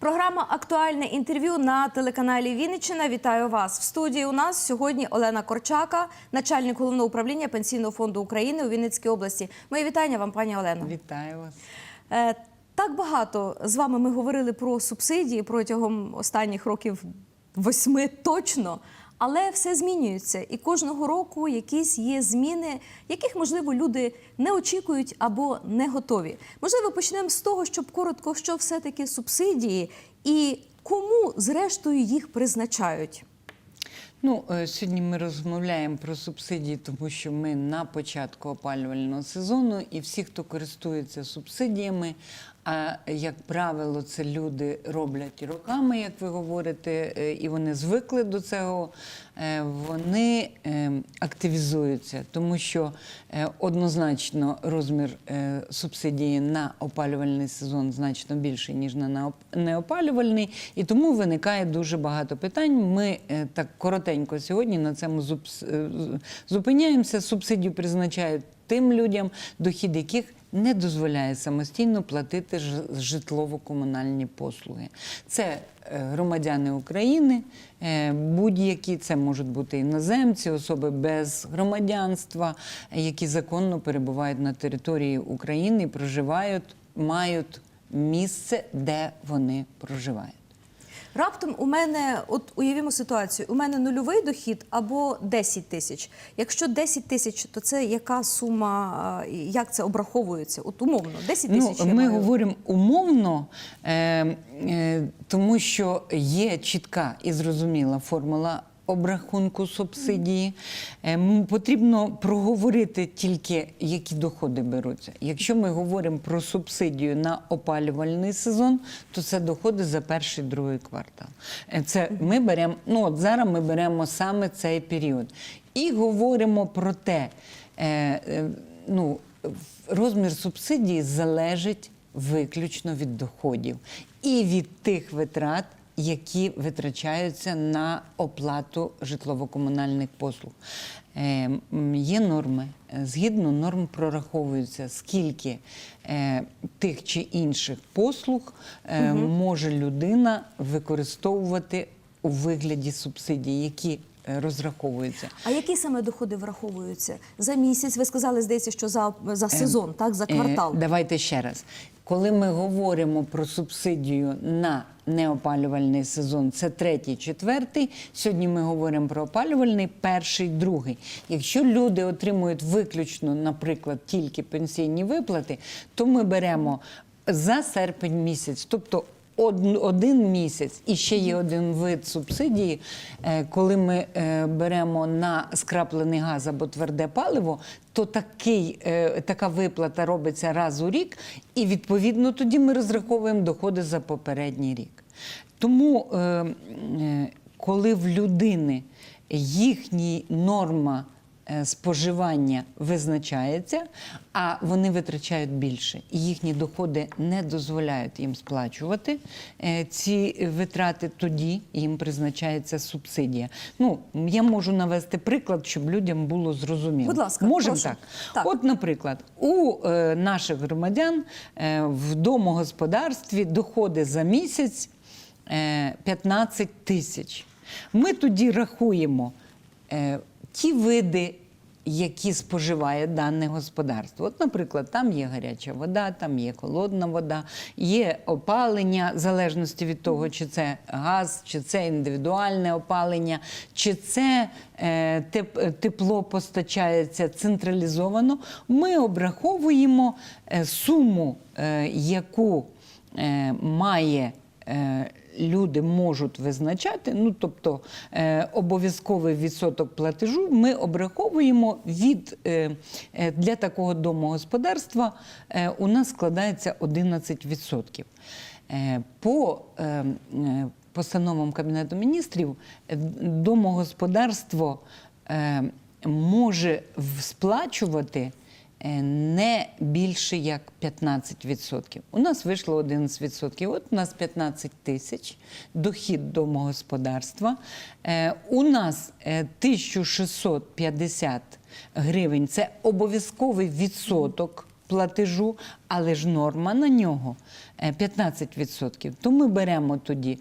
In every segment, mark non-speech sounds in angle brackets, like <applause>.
Програма Актуальне інтерв'ю на телеканалі Вінниччина. Вітаю вас в студії. У нас сьогодні Олена Корчака, начальник головного управління Пенсійного фонду України у Вінницькій області. Мої вітання вам, пані Олено. Вітаю вас. Е, Так багато з вами ми говорили про субсидії протягом останніх років восьми точно. Але все змінюється, і кожного року якісь є зміни, яких можливо люди не очікують або не готові. Можливо, почнемо з того, щоб коротко, що все-таки субсидії і кому зрештою їх призначають. Ну, е, сьогодні ми розмовляємо про субсидії, тому що ми на початку опалювального сезону, і всі, хто користується субсидіями, а як правило, це люди роблять роками, як ви говорите, е, і вони звикли до цього. е, Вони е, активізуються, тому що однозначно розмір субсидії на опалювальний сезон значно більший, ніж на неоп- неопалювальний, і тому виникає дуже багато питань. Ми так коротенько сьогодні на цьому зупиняємося. Субсидію призначають тим людям, дохід яких не дозволяє самостійно платити житлово-комунальні послуги. Це е, громадяни України, е, будь-які це можуть бути іноземці, особи без громадянства, які законно перебувають на території України, проживають, мають місце, де вони проживають. Раптом у мене, от уявімо ситуацію, у мене нульовий дохід або 10 тисяч. Якщо 10 тисяч, то це яка сума, як це обраховується? От умовно, 10 Ну, тисяч. Ну, ми маю. говоримо умовно, е, е, тому що є чітка і зрозуміла формула. Обрахунку субсидії Е, потрібно проговорити тільки, які доходи беруться. Якщо ми говоримо про субсидію на опалювальний сезон, то це доходи за перший другий квартал. Е, Це ми беремо. Ну от зараз ми беремо саме цей період і говоримо про те, е, ну розмір субсидії залежить виключно від доходів і від тих витрат, які витрачаються на оплату житлово-комунальних послуг. Е, є норми. Згідно норм прораховується, скільки е, тих чи інших послуг е, може людина використовувати у вигляді субсидій, які розраховуються. А які саме доходи враховуються за місяць? Ви сказали, здається, що за, за сезон, так за квартал. Е, давайте ще раз. Коли ми говоримо про субсидію на неопалювальний сезон, це третій, четвертий. Сьогодні ми говоримо про опалювальний перший, другий. Якщо люди отримують виключно, наприклад, тільки пенсійні виплати, то ми беремо за серпень місяць, тобто один місяць і ще є один вид субсидії, е, коли ми е, беремо на скраплений газ або тверде паливо, то такий, е, така виплата робиться раз у рік, і відповідно тоді ми розраховуємо доходи за попередній рік. Тому, коли в людини їхня норма споживання визначається, а вони витрачають більше, і їхні доходи не дозволяють їм сплачувати е, ці витрати, тоді їм призначається субсидія. Ну, я можу навести приклад, щоб людям було зрозуміло. Будь ласка, Можемо так? Так. От, наприклад, у е, наших громадян е, в домогосподарстві доходи за місяць е, 15 тисяч. Ми тоді рахуємо е, ті види, які споживає дане господарство. От, наприклад, там є гаряча вода, там є холодна вода, є опалення, в залежності від того, чи це газ, чи це індивідуальне опалення, чи це е, тепло постачається централізовано. Ми обраховуємо е, суму, е, яку е, має. Люди можуть визначати, ну тобто е, обов'язковий відсоток платежу ми обраховуємо від е, е, для такого домогосподарства е, у нас складається 11%. Е, по е, е, постановам Кабінету міністрів е, домогосподарство е, може сплачувати не більше як 15%. У нас вийшло 11%. От у нас 15 тисяч дохід домогосподарства. Е, У нас е, 1650 гривень це обов'язковий відсоток платежу, але ж норма на нього е, 15%. То ми беремо тоді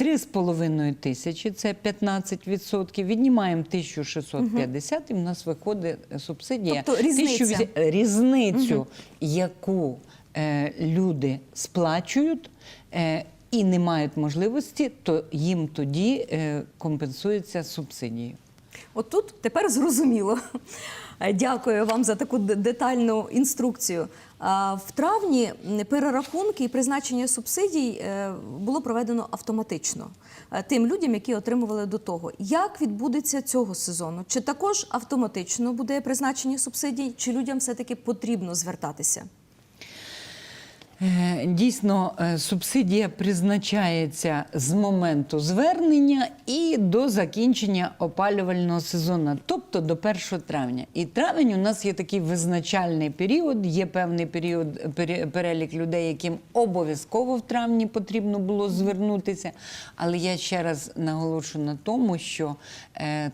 3,5 тисячі, це 15%, віднімаємо 1650 і в нас виходить субсидія. Тобто різниця. 1800 різницю, яку е, люди сплачують е, і не мають можливості, то їм тоді е, компенсується субсидією. От тут тепер зрозуміло. Дякую вам за таку детальну інструкцію. В травні перерахунки і призначення субсидій е, було проведено автоматично е, тим людям, які отримували до того. Як відбудеться цього сезону? Чи також автоматично буде призначення субсидій, чи людям все-таки потрібно звертатися? Е, Дійсно, е, субсидія призначається з моменту звернення і до закінчення опалювального сезону, тобто до 1 травня. І травень у нас є такий визначальний період, є певний період перелік людей, яким обов'язково в травні потрібно було звернутися. Але я ще раз наголошу на тому, що е,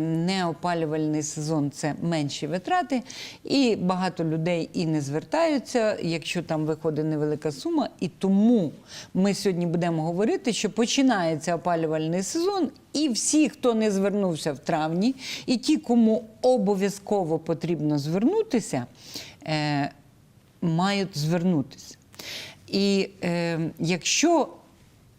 неопалювальний сезон це менші витрати, і багато людей і не звертаються, якщо там виходить невелика сума. І тому ми сьогодні будемо говорити, що починається опалювальний сезон, і всі, хто не звернувся в травні, і ті, кому обов'язково потрібно звернутися, е, мають звернутися. І е, якщо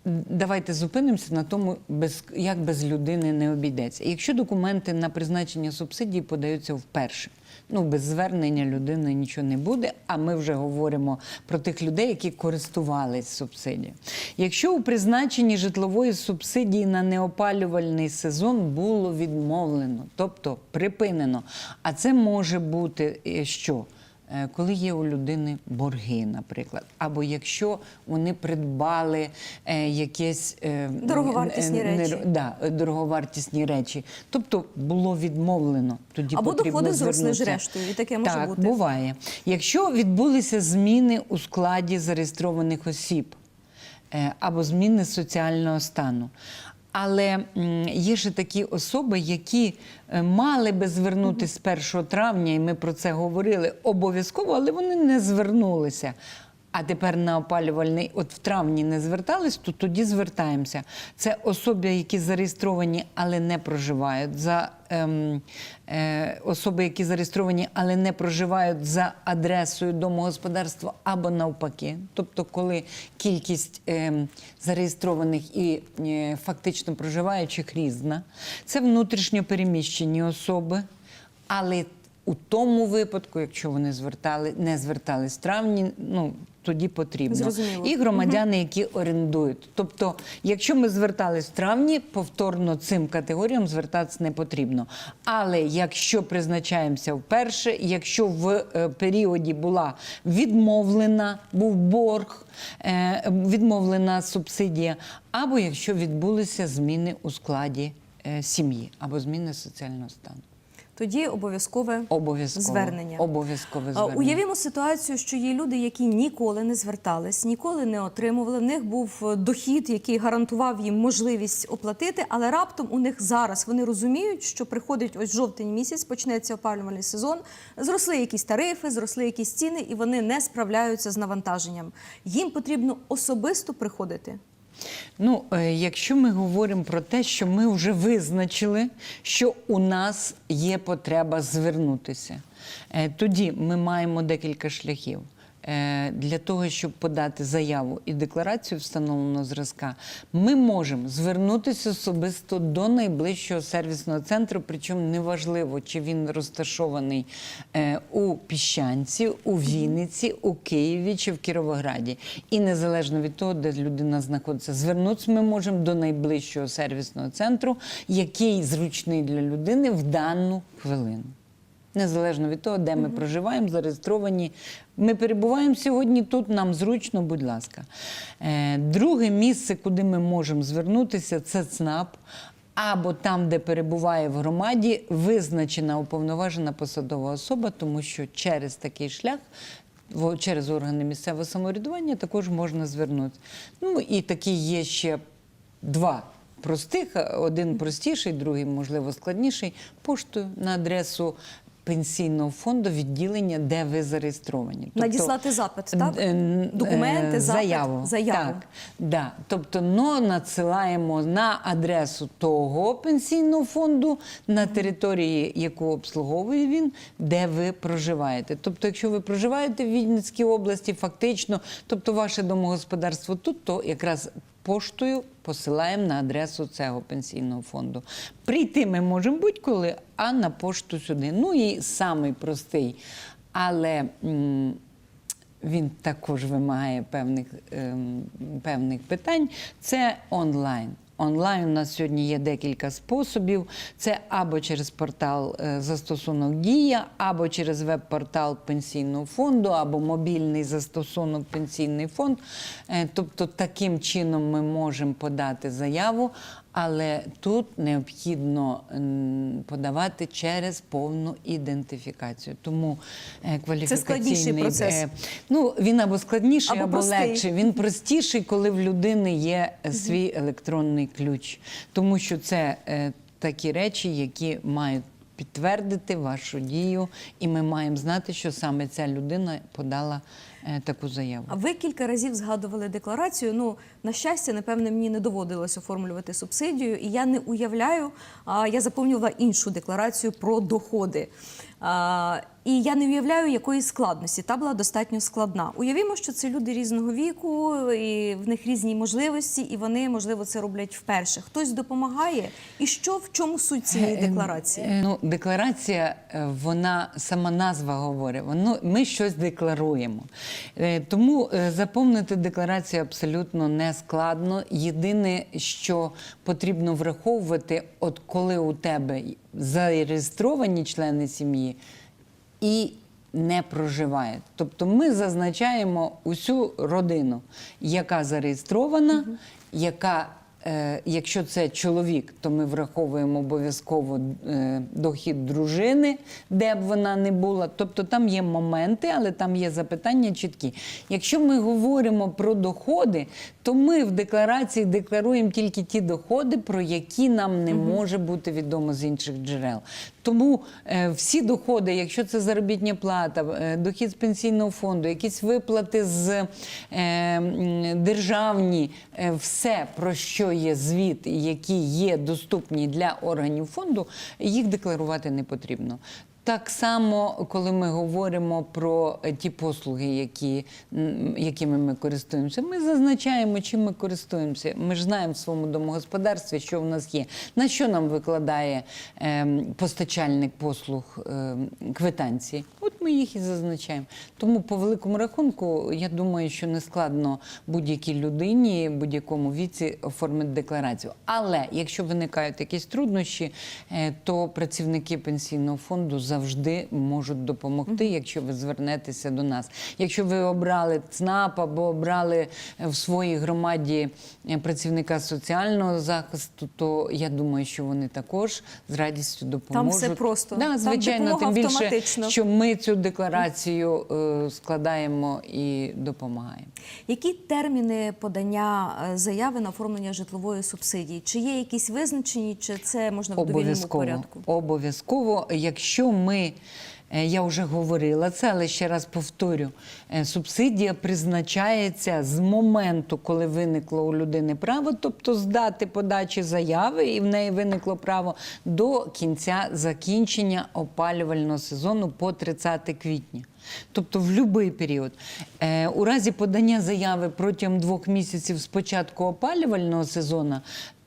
Давайте зупинимося на тому, без, як без людини не обійдеться. Якщо документи на призначення субсидії подаються вперше, ну без звернення людини нічого не буде. А ми вже говоримо про тих людей, які користувались субсидією. Якщо у призначенні житлової субсидії на неопалювальний сезон було відмовлено, тобто припинено, а це може бути е, що? Е, Коли є у людини борги, наприклад, або якщо вони придбали е, якесь е, Дороговартісні не- речі. да, дороговартісні речі, тобто було відмовлено, тоді Або доходи зросли зрештою, і таке може так, бути. буває. Якщо відбулися зміни у складі зареєстрованих осіб або зміни соціального стану. Але є ще такі особи, які е, мали би звернутися з 1 травня, і ми про це говорили обов'язково, але вони не звернулися. А тепер на опалювальний, от в травні не звертались, то тоді звертаємося. Це особи, які зареєстровані, але не проживають. За ем, е, особи, які зареєстровані, але не проживають за адресою домогосподарства або навпаки. Тобто, коли кількість ем, зареєстрованих і е, фактично проживаючих різна, це внутрішньо переміщені особи, але у тому випадку, якщо вони звертали, не звертались в травні, ну тоді потрібно. Зрозуміло. І громадяни, які орендують. Тобто, якщо ми звертались в травні, повторно цим категоріям звертатися не потрібно. Але якщо призначаємося вперше, якщо в е, періоді була відмовлена, був борг, е, відмовлена субсидія, або якщо відбулися зміни у складі е, сім'ї або зміни соціального стану. Тоді обов'язкове Обов'язково. звернення. Обов'язкове звернення. Уявімо ситуацію, що є люди, які ніколи не звертались, ніколи не отримували. В них був е, дохід, який гарантував їм можливість оплатити, але раптом у них зараз вони розуміють, що приходить ось жовтень місяць, почнеться опалювальний сезон. Зросли якісь тарифи, зросли якісь ціни, і вони не справляються з навантаженням. Їм потрібно особисто приходити. Ну, е, якщо ми говоримо про те, що ми вже визначили, що у нас є потреба звернутися, е, тоді ми маємо декілька шляхів. Е, Для того, щоб подати заяву і декларацію встановленого зразка, ми можемо звернутися особисто до найближчого сервісного центру, причому неважливо, чи він розташований е, у Піщанці, у Вінниці, у Києві чи в Кіровограді. І незалежно від того, де людина знаходиться, звернутися ми можемо до найближчого сервісного центру, який зручний для людини в дану хвилину. Незалежно від того, де ми проживаємо, зареєстровані. Ми перебуваємо сьогодні тут, нам зручно, будь ласка. Е, Друге місце, куди ми можемо звернутися, це ЦНАП. Або там, де перебуває в громаді, визначена уповноважена посадова особа, тому що через такий шлях, через органи місцевого самоврядування, також можна звернутися. Ну і такі є ще два простих, один простіший, другий, можливо, складніший, поштою на адресу пенсійного фонду відділення, де ви зареєстровані. Тобто, Надіслати запит, так? Документи, е, запит, заяву. заяву. Так, да. Тобто, но надсилаємо на адресу того пенсійного фонду на території, яку обслуговує він, де ви проживаєте. Тобто, якщо ви проживаєте в Вінницькій області, фактично, тобто ваше домогосподарство тут, то якраз поштою посилаємо на адресу цього пенсійного фонду. Прийти ми можемо будь-коли, а на пошту сюди. Ну і самий простий, але. він також вимагає певних, ем, певних питань. Це онлайн. Онлайн у нас сьогодні є декілька способів. Це або через портал е, застосунок Дія, або через веб-портал пенсійного фонду, або мобільний застосунок пенсійний фонд. Е, Тобто таким чином ми можемо подати заяву, але тут необхідно подавати через повну ідентифікацію. Тому е, кваліфікаційний складніший процес. Ну, він або складніший, Або або, легший. Він простіший, коли в людини є е, свій електронний ключ. Тому що це е, такі речі, які мають підтвердити вашу дію, і ми маємо знати, що саме ця людина подала таку заяву. А ви кілька разів згадували декларацію. Ну, на щастя, напевне, мені не доводилось оформлювати субсидію, і я не уявляю, я заповнювала іншу декларацію про доходи. І я не уявляю якої складності. Та була достатньо складна. Уявімо, що це люди різного віку, і в них різні можливості, і вони, можливо, це роблять вперше. Хтось допомагає. І що в чому суть цієї декларації? Е, Ну, декларація, е, вона сама назва говорить. Воно ми щось декларуємо. Е, Тому е, заповнити декларацію абсолютно не складно. Єдине, що потрібно враховувати, от коли у тебе зареєстровані члени сім'ї і не проживає. Тобто ми зазначаємо усю родину, яка зареєстрована, яка, е, якщо це чоловік, то ми враховуємо обов'язково е, дохід дружини, де б вона не була. Тобто там є моменти, але там є запитання чіткі. Якщо ми говоримо про доходи, то ми в декларації декларуємо тільки ті доходи, про які нам не може бути відомо з інших джерел. Тому е, всі доходи, якщо це заробітня плата, е, дохід з пенсійного фонду, якісь виплати з е, державні, все про що є звіт, які є доступні для органів фонду, їх декларувати не потрібно. Так само, коли ми говоримо про е, ті послуги, які, якими ми користуємося, ми зазначаємо, чим ми користуємося. Ми ж знаємо в своєму домогосподарстві, що в нас є. На що нам викладає ем, постачальник послуг ем, квитанції? От ми їх і зазначаємо. Тому, по великому рахунку, я думаю, що не складно будь-якій людині, будь-якому віці оформити декларацію. Але якщо виникають якісь труднощі, е, то працівники пенсійного фонду завжди можуть допомогти, якщо ви звернетеся до нас. Якщо ви обрали ЦНАП або обрали в своїй громаді е, працівника соціального захисту, то я думаю, що вони також з радістю допоможуть. все просто. Да, звичайно, допомога тим більше, автоматично. що ми цю декларацію е, складаємо і допомагаємо. Які терміни подання е, заяви на оформлення житлової субсидії? Чи є якісь визначені, чи це можна в довільному Обов'язково. порядку? Обов'язково, якщо ми. е, Я вже говорила це, але ще раз повторю: е, субсидія призначається з моменту, коли виникло у людини право, тобто з дати подачі заяви, і в неї виникло право до кінця закінчення опалювального сезону по 30 квітня. Тобто в будь-який період. Е, у разі подання заяви протягом двох місяців з початку опалювального сезону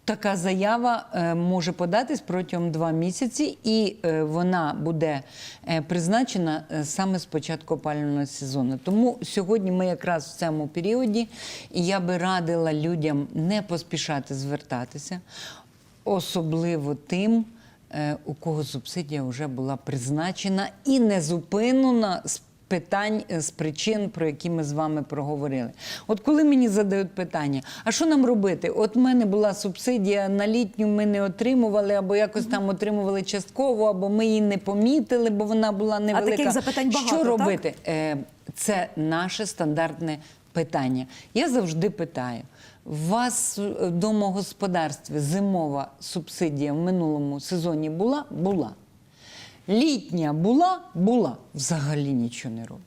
Така заява е, може податись протягом два місяці, і е, вона буде е, призначена саме з початку опалювального сезону. Тому сьогодні ми якраз в цьому періоді, і я би радила людям не поспішати звертатися, особливо тим, у кого субсидія вже була призначена і не зупинена з питань е, з причин, про які ми з вами проговорили. От коли мені задають питання, а що нам робити? От в мене була субсидія на літню, ми не отримували, або якось там отримували частково, або ми її не помітили, бо вона була невелика. таких запитань багато, Що робити? Е, Це наше стандартне питання. Я завжди питаю. У вас в домогосподарстві зимова субсидія в минулому сезоні була? Була. Літня була, була, взагалі нічого не робить.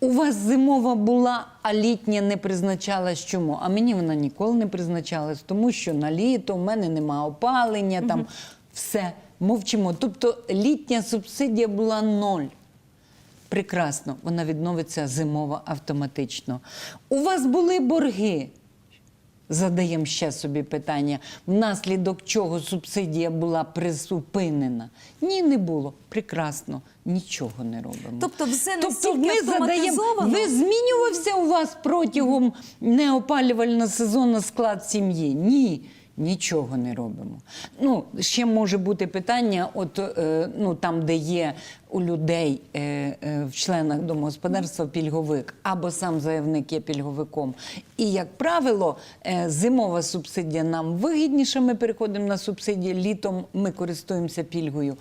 У вас зимова була, а літня не призначалась чому? А мені вона ніколи не призначалась, тому що на літо в мене нема опалення, там все, мовчимо. Тобто літня субсидія була ноль. Прекрасно, вона відновиться зимова автоматично. У вас були борги. Задаємо ще собі питання, внаслідок чого субсидія була призупинена. Ні, не було. Прекрасно, нічого не робимо. Тобто все Тобто ми задаємо, ви змінювався у вас протягом неопалювального сезону склад сім'ї? Ні. Нічого не робимо. Ну, ще може бути питання, от е, ну там, де є у людей е, е, в членах домогосподарства пільговик, або сам заявник є пільговиком. І як правило, е, зимова субсидія нам вигідніша. Ми переходимо на субсидії. Літом ми користуємося пільгою.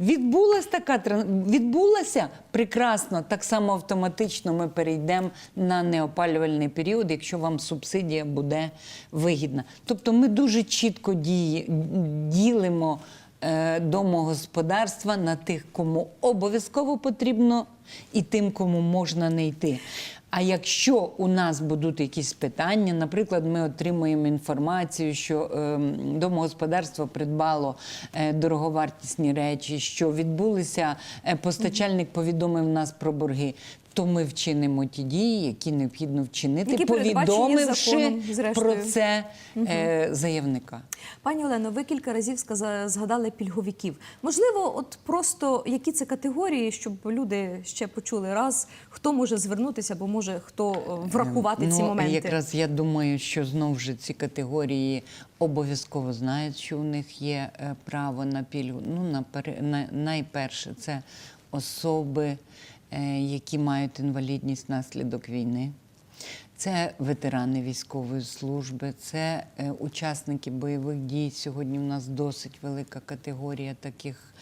Відбулася така відбулася прекрасно. Так само автоматично ми перейдемо на неопалювальний період, якщо вам субсидія буде вигідна. Тобто ми дуже чітко діє, ділимо е, домогосподарства на тих, кому обов'язково потрібно, і тим, кому можна не йти. А якщо у нас будуть якісь питання, наприклад, ми отримуємо інформацію, що ем, домогосподарство придбало е, дороговартісні речі, що відбулися, е, постачальник повідомив нас про борги. То ми вчинимо ті дії, які необхідно вчинити, Які повідомивши законом, про це е, заявника. Пані Олено, ви кілька разів згадали пільговиків. Можливо, от просто які це категорії, щоб люди ще почули раз, хто може звернутися, або може хто е, врахувати ці ну, моменти. Якраз я думаю, що знову ж ці категорії обов'язково знають, що у них є е, право на пільгу. Ну, на, найперше, це особи, які мають інвалідність внаслідок війни. Це ветерани військової служби, це е, учасники бойових дій. Сьогодні у нас досить велика категорія таких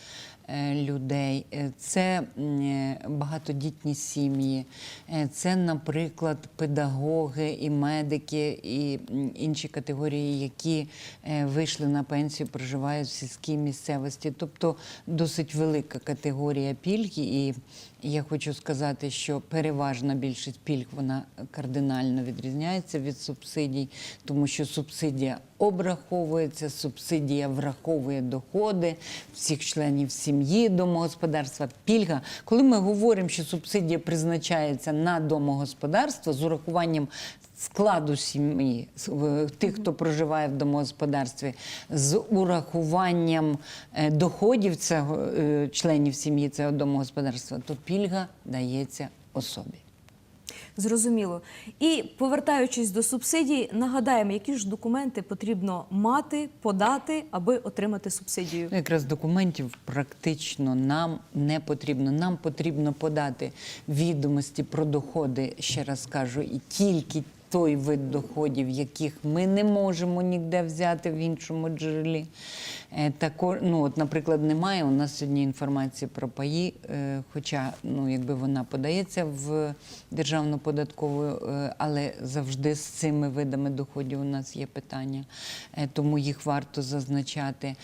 е, людей. Е, Це е, багатодітні сім'ї, Е, це, наприклад, педагоги і медики, і інші категорії, які е, вийшли на пенсію, проживають в сільській місцевості. Тобто досить велика категорія пільги. І я хочу сказати, що переважна більшість пільг вона кардинально відрізняється від субсидій, тому що субсидія обраховується, субсидія враховує доходи всіх членів сім'ї, домогосподарства. Пільга, коли ми говоримо, що субсидія призначається на домогосподарство з урахуванням складу сім'ї тих, хто проживає в домогосподарстві, з урахуванням е, доходів цього е, членів сім'ї цього домогосподарства, то пільга дається особі. Зрозуміло. І повертаючись до субсидій, нагадаємо, які ж документи потрібно мати, подати, аби отримати субсидію. Ну, якраз документів практично нам не потрібно. Нам потрібно подати відомості про доходи, ще раз кажу, і тільки той вид доходів, яких ми не можемо ніде взяти в іншому джерелі. Е, Тако, ну, от, наприклад, немає у нас сьогодні інформації про паї, е, хоча ну, якби вона подається в державну податкову, е, але завжди з цими видами доходів у нас є питання, тому їх варто зазначати.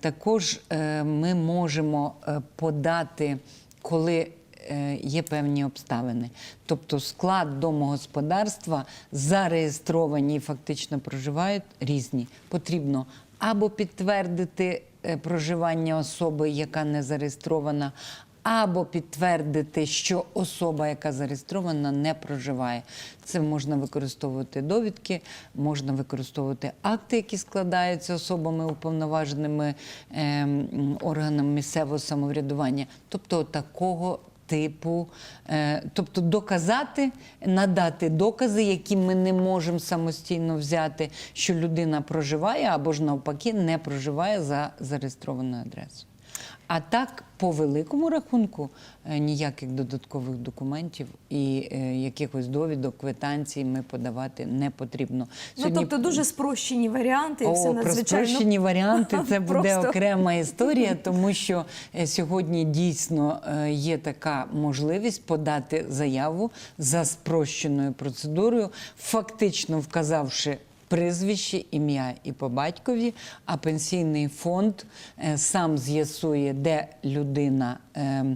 Також ми можемо подати, коли є певні обставини. Тобто склад домогосподарства зареєстровані і фактично проживають різні. Потрібно або підтвердити е, проживання особи, яка не зареєстрована, або підтвердити, що особа, яка зареєстрована, не проживає. Це можна використовувати довідки, можна використовувати акти, які складаються особами уповноваженими ем, органами місцевого самоврядування. Тобто такого типу, е, тобто доказати, надати докази, які ми не можемо самостійно взяти, що людина проживає або ж навпаки не проживає за зареєстрованою адресою. А так, по великому рахунку, е, ніяких додаткових документів і е, якихось довідок, квитанцій ми подавати не потрібно. Ну тобто дуже спрощені варіанти, і все О, про надзвичайно спрощені варіанти це <laughs> буде окрема історія, <laughs> тому що е, сьогодні дійсно е, є така можливість подати заяву за спрощеною процедурою, фактично вказавши прізвище, ім'я і по батькові, а пенсійний фонд е, сам з'ясує, де людина, е,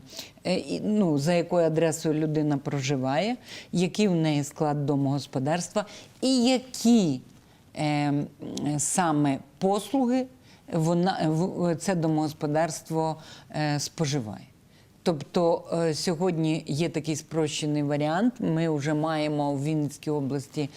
е, ну, за якою адресою людина проживає, який в неї склад домогосподарства і які саме послуги вона, це домогосподарство споживає. Тобто е, сьогодні є такий спрощений варіант. Ми вже маємо в Вінницькій області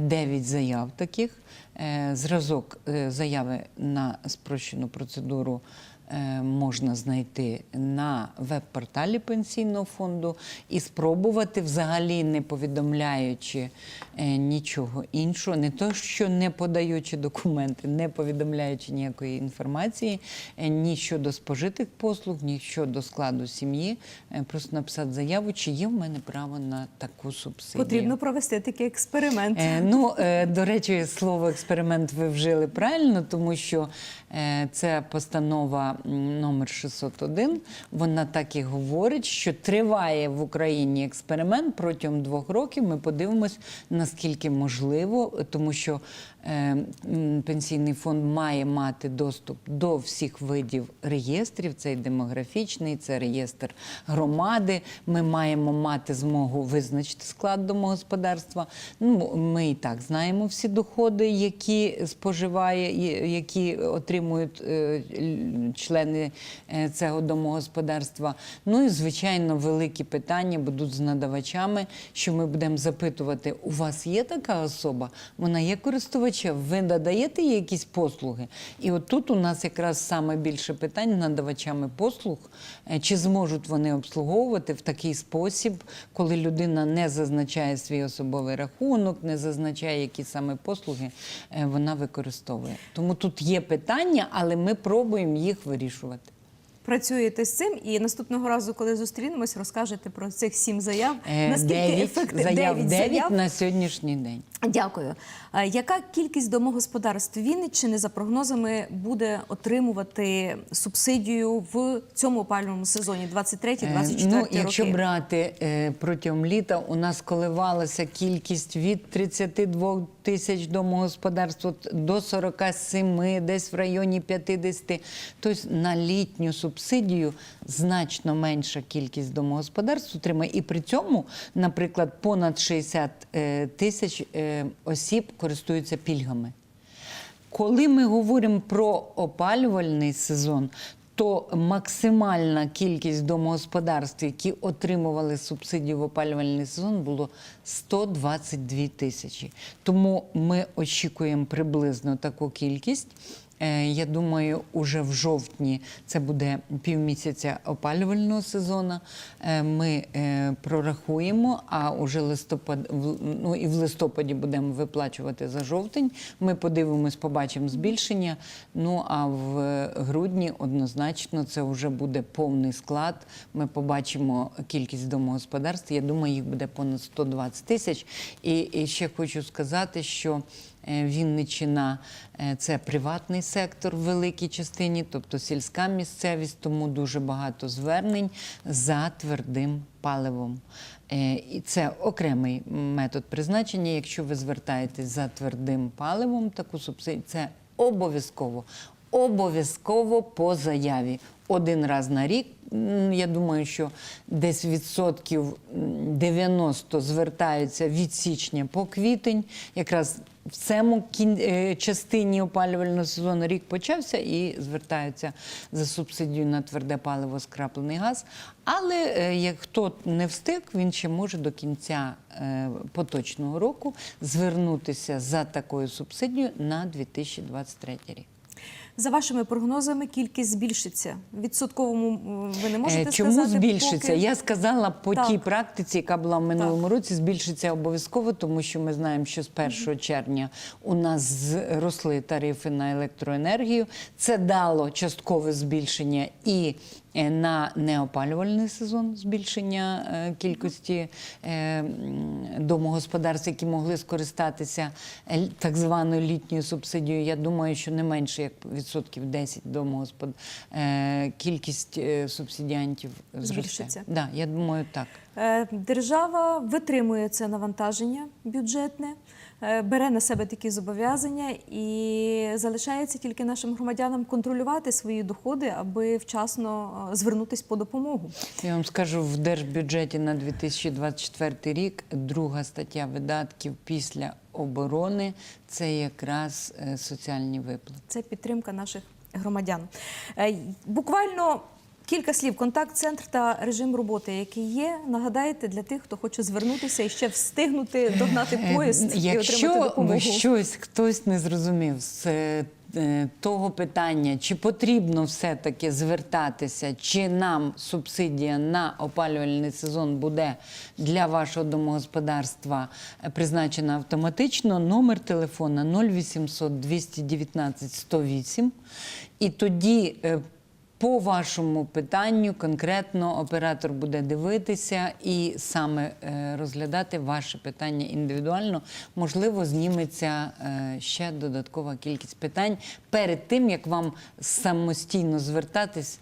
9 заяв таких. Е, Зразок е, заяви на спрощену процедуру е, можна знайти на веб-порталі пенсійного фонду і спробувати, взагалі не повідомляючи е, нічого іншого, не то, що не подаючи документи, не повідомляючи ніякої інформації, е, ні щодо спожитих послуг, ні щодо складу сім'ї, е, просто написати заяву, чи є в мене право на таку субсидію. Потрібно провести такий експеримент. Е, ну, е, до речі, слово експеримент ви вжили правильно, тому що е, це постанова номер 601. Вона так і говорить, що триває в Україні експеримент протягом двох років. Ми подивимось, наскільки можливо, тому що е, пенсійний фонд має мати доступ до всіх видів реєстрів. Це і демографічний, це реєстр громади. Ми маємо мати змогу визначити склад домогосподарства. Ну, ми і так знаємо всі доходи, які споживає, які отримують е, члени е, цього домогосподарства. Ну і звичайно, великі питання будуть з надавачами, що ми будемо запитувати: у вас є така особа? Вона є користувачем? Ви надаєте їй якісь послуги? І от тут у нас якраз саме більше питань надавачами послуг, е, чи зможуть вони обслуговувати в такий спосіб, коли людина не зазначає свій особовий рахунок, не зазначає, які саме послуги е, вона використовує. Тому тут є питання, але ми пробуємо їх вирішувати. Працюєте з цим, і наступного разу, коли зустрінемось, розкажете про цих сім заяв. Е, Наскільки ефективно заяв 9 заяв? на сьогоднішній день. Дякую. Е, Яка кількість домогосподарств Вінниччини за прогнозами буде отримувати субсидію в цьому опалювальному сезоні 23-24 Е, ну, роки? якщо брати е, протягом літа, у нас коливалася кількість від 32 тисяч домогосподарств до 47, десь в районі 50. Тобто на літню субсидію значно менша кількість домогосподарств отримає. І при цьому, наприклад, понад 60 е, тисяч осіб користуються пільгами. Коли ми говоримо про опалювальний сезон, то максимальна кількість домогосподарств, які отримували субсидію в опалювальний сезон, було 122 тисячі. Тому ми очікуємо приблизно таку кількість. Е, Я думаю, уже в жовтні це буде півмісяця опалювального сезону. Е, Ми е, прорахуємо, а уже листопад, ну і в листопаді будемо виплачувати за жовтень. Ми подивимось, побачимо збільшення. Ну а в грудні однозначно це вже буде повний склад. Ми побачимо кількість домогосподарств. Я думаю, їх буде понад 120 тисяч. І, і ще хочу сказати, що Е, Вінниччина е, це приватний сектор в великій частині, тобто сільська місцевість, тому дуже багато звернень за твердим паливом. Е, І це окремий метод призначення. Якщо ви звертаєтесь за твердим паливом, таку субсидію, це обов'язково. Обов'язково по заяві. Один раз на рік. Я думаю, що десь відсотків м, 90 звертаються від січня по квітень. Якраз в цьому е, частині опалювального сезону рік почався і звертаються за субсидію на тверде паливо скраплений газ. Але е, як хто не встиг, він ще може до кінця е, поточного року звернутися за такою субсидією на 2023 рік. За вашими прогнозами, кількість збільшиться. Відсотковому ви не можете Е, Чому сказати? збільшиться? поки? Я сказала по Так. тій практиці, яка була в минулому році, збільшиться обов'язково, тому що ми знаємо, що з 1 червня у нас зросли тарифи на електроенергію. Це дало часткове збільшення і на неопалювальний сезон збільшення е, кількості е, домогосподарств, які могли скористатися е, так званою літньою субсидією. Я думаю, що не менше як відсотків 10 домогоспод... е, кількість е, субсидіантів зросте. Збільшиться. Да, я думаю, так. Е, Держава витримує це навантаження бюджетне. Е, бере на себе такі зобов'язання, і залишається тільки нашим громадянам контролювати свої доходи, аби вчасно е, звернутись по допомогу. Я вам скажу, в держбюджеті на 2024 рік друга стаття видатків після оборони це якраз е, соціальні виплати. Це підтримка наших громадян. Буквально кілька слів. Контакт-центр та режим роботи, який є. Нагадайте для тих, хто хоче звернутися і ще встигнути догнати Е, поїзд і отримати Якщо допомогу. щось хтось не зрозумів з е, е, того питання, чи потрібно все-таки звертатися, чи нам субсидія на опалювальний сезон буде для вашого домогосподарства призначена автоматично, номер телефона 0800 219 108. І тоді. По вашому питанню конкретно оператор буде дивитися і саме е, розглядати ваше питання індивідуально. Можливо, зніметься е, ще додаткова кількість питань перед тим, як вам самостійно звертатись.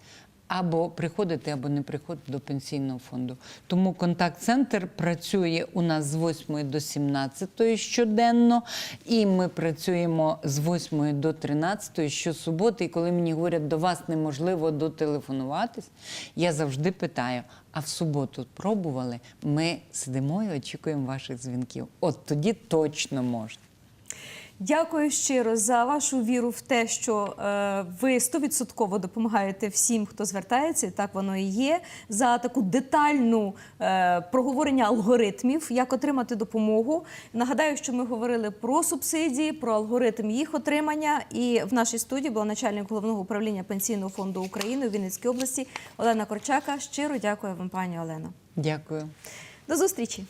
Або приходити, або не приходити до пенсійного фонду. Тому контакт-центр працює у нас з 8 до 17 щоденно, і ми працюємо з 8 до 13 щосуботи. І коли мені говорять, до вас неможливо дотелефонуватись, я завжди питаю: а в суботу пробували? Ми сидимо і очікуємо ваших дзвінків. От тоді точно можна. Дякую щиро за вашу віру в те, що е, ви стовідсотково допомагаєте всім, хто звертається. і Так воно і є. За таку детальну е, проговорення алгоритмів, як отримати допомогу. Нагадаю, що ми говорили про субсидії, про алгоритм їх отримання. І в нашій студії була начальник головного управління пенсійного фонду України у Вінницькій області Олена Корчака. Щиро дякую вам, пані Олено. Дякую. До зустрічі.